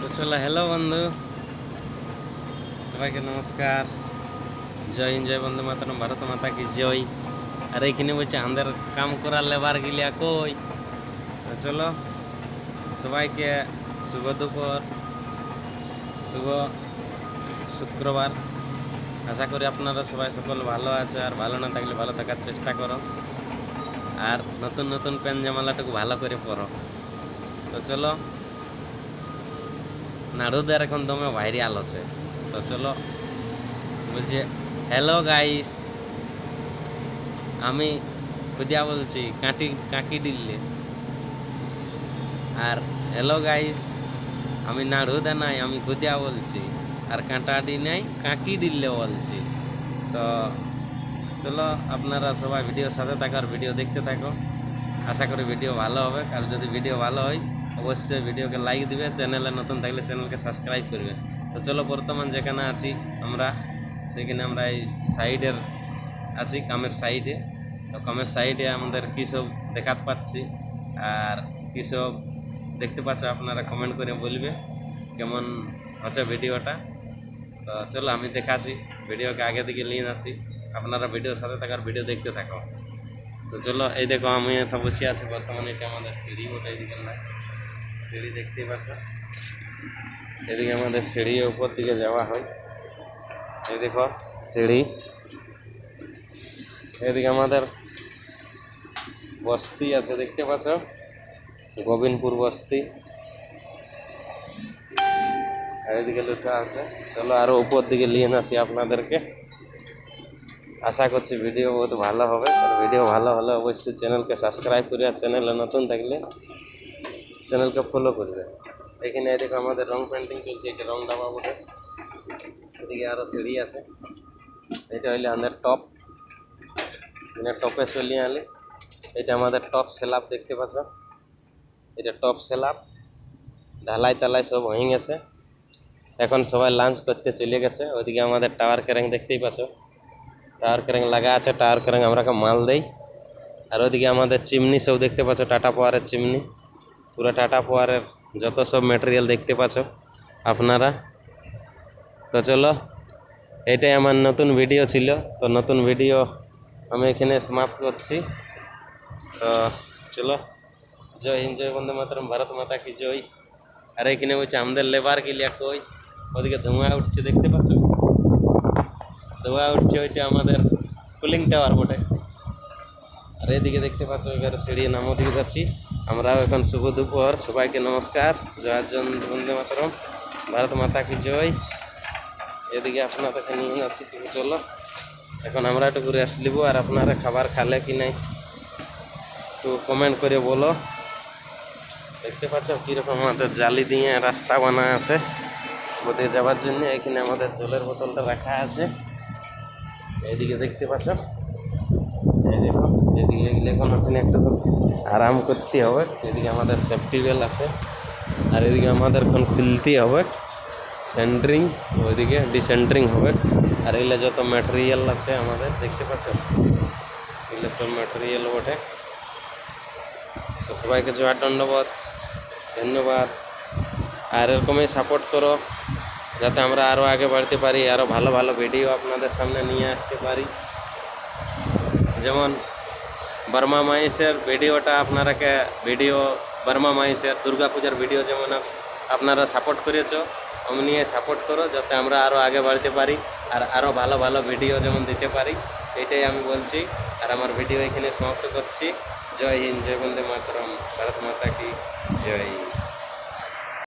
তো চলো হ্যালো বন্ধু। সবাইকে নমস্কার। জয় জয় বন্ধু মাতরম, ভারত মাতা কি জয়। আর এইখানে বলছে আমাদের কাম করার লেবার গিলিয়া কই? তো চলো, সবাইকে শুভ দুপুর, শুভ শুক্রবার। আশা করি আপনারা সবাই সকল ভালো আছে, আর ভালো না থাকলে ভালো থাকার চেষ্টা করো। আর নতুন নতুন প্যান জামালাটুকু ভালো করে পরো। তো চলো নাড়ুদের এখন দমে ভাইরাল আছে তো চলো, বলছে হ্যালো গাইস আমি খুদিয়া বলছি, কাঁটি, কাঁকি ডিললে আর হ্যালো গাইস আমি নাড়ুদা নাই, আমি খুদিয়া বলছি। আর কাঁটাডি নাই, কাঁকি ডিললে বলছি। তো চলো, আপনারা সবাই ভিডিওর সাথে থাকো আর ভিডিও দেখতে থাকো। আশা করি ভিডিও ভালো হবে। আর যদি ভিডিও ভালো হয় অবশ্যই ভিডিওকে লাইক দিবে চ্যানেলে নতুন থাকলে চ্যানেলকে সাবস্ক্রাইব করবে। তো চলো বর্তমান যেখানে আছি, আমরা সেখানে আমরা এই সাইডের আছি, কামের সাইডে তো কামের সাইডে আমাদের কী সব দেখাতে পাচ্ছি, আর কী সব দেখতে পাচ্ছ, আপনারা কমেন্ট করে বলবে কেমন হচ্ছে ভিডিওটা। তো চলো আমি দেখাচ্ছি, ভিডিওকে আগে দিকে নিয়ে যাচ্ছি। আপনারা ভিডিওর সাথে থাকার ভিডিও দেখতে থাকো। তো চলো, এই দেখো, আমি বসে আছি, বর্তমানে এটা আমাদের সিঁড়ি ওটা এদিকে না সিঁড়ি দেখতেই পাচ্ছ। এদিকে আমাদের সিঁড়ি উপর দিকে যাওয়া হয়। এই দেখো, সিঁড়ি। এদিকে আমাদের বস্তি আছে, দেখতে পাচ্ছ? গোবিন্দপুর বস্তি। আর এদিকে লেখা আছে। চলো আরও উপর দিকে নিয়ে যাচ্ছি আপনাদেরকে। আশা করছি ভিডিও বহুত ভালো হবে। আর ভিডিও ভালো হলে অবশ্যই চ্যানেলকে সাবস্ক্রাইব করে আর চ্যানেলে নতুন থাকলে চ্যানেলকে ফলো করবে এখানে এদিকে আমাদের রং পেন্টিং চলছে, এটা রং ডাবা বটে। এদিকে আরও সিঁড়ি আছে। এটা হইলে আমাদের টপ এখানে টপে চলিয়ে আলি এটা আমাদের টপ সেলাপ দেখতে পাচ্ছ। এটা টপ সেলাপ ঢালাই তালাই সব হয়ে গেছে। এখন সবাই লাঞ্চ করতে চলে গেছে। ওইদিকে আমাদের টাওয়ার ক্যারেং দেখতেই পাচ্ছ। টাওয়ার ক্যারেং লাগা আছে। টাওয়ার ক্যারেং আমরা মাল দেই। আর ওইদিকে আমাদের চিমনি সব দেখতে পাচ্ছ। টাটা পাওয়ারের চিমনি পুরো টাটা পাওয়ারের যত সব ম্যাটেরিয়াল দেখতে পাচ্ছ আপনারা। তো চলো, এটাই আমার নতুন ভিডিও ছিল। তো নতুন ভিডিও আমি এখানে সমাপ্ত করছি। তো চলো, জয় হিন্দ, জয় বন্দে মাতরম, ভারত মাতা কি জয়। আর এখানে বলছে আমাদের লেবার গিলিয়া ওই, ওদিকে ধোঁয়া উঠছে, দেখতে পাচ্ছ? ধোঁয়া উঠছে ওইটা আমাদের কুলিং টাওয়ার বটে। আর এদিকে দেখতে পাচ্ছ এবার সিঁড়ি নামো দিকে যাচ্ছি। আমরাও এখন শুভ দুপুর। সবাইকে নমস্কার। জয় জন বন্দে মাতরম। ভারত মাতা কি জয়। এদিকে আপনাদেরকে নিয়ে যাচ্ছি তুমি চলো। এখন আমরা একটু ঘুরে আসলিব আর আপনারা খাবার খালে কি নাই একটু কমেন্ট করে বলো। দেখতে পাচ্ছ কীরকম আমাদের জালি দিয়ে রাস্তা বানা আছে। বোধে যাওয়ার জন্য এখানে আমাদের জলের বোতলটা রাখা আছে। এইদিকে দেখতে পাচ্ছ এই দেখো এদিকে এগুলো এখন ওখানে একটু আরাম করতে হবে। এদিকে আমাদের সেফটি বেল আছে, আর এদিকে আমাদের এখন খুলতে হবে। সেন্টারিং ওইদিকে ডিসেন্টারিং হবে। আর এগুলো যত ম্যাটেরিয়াল আছে আমাদের, দেখতে পাচ্ছ এগুলো সব ম্যাটেরিয়াল বটে। তো সবাইকে জোয়ার দণ্ডবাদ ধন্যবাদ। আর এরকমই সাপোর্ট করো, যাতে আমরা আরও আগে বাড়তে পারি আরও ভালো ভালো ভিডিও আপনাদের সামনে নিয়ে আসতে পারি। যেমন বর্মা মাইসের ভিডিওটা আপনারাকে ভিডিও, বর্মা মাইসের দুর্গা পূজার ভিডিও যেমন আপনারা সাপোর্ট করেছ, অমনি সাপোর্ট করো যাতে আমরা আরও আগে বাড়তে পারি আর আরও ভালো ভালো ভিডিও যেমন দিতে পারি। এটাই আমি বলছি আর আমার ভিডিও এখানে সমাপ্ত করছি। জয় হিন্দ, জয় বন্দে মাতরম, ভারত মাতা কি জয়।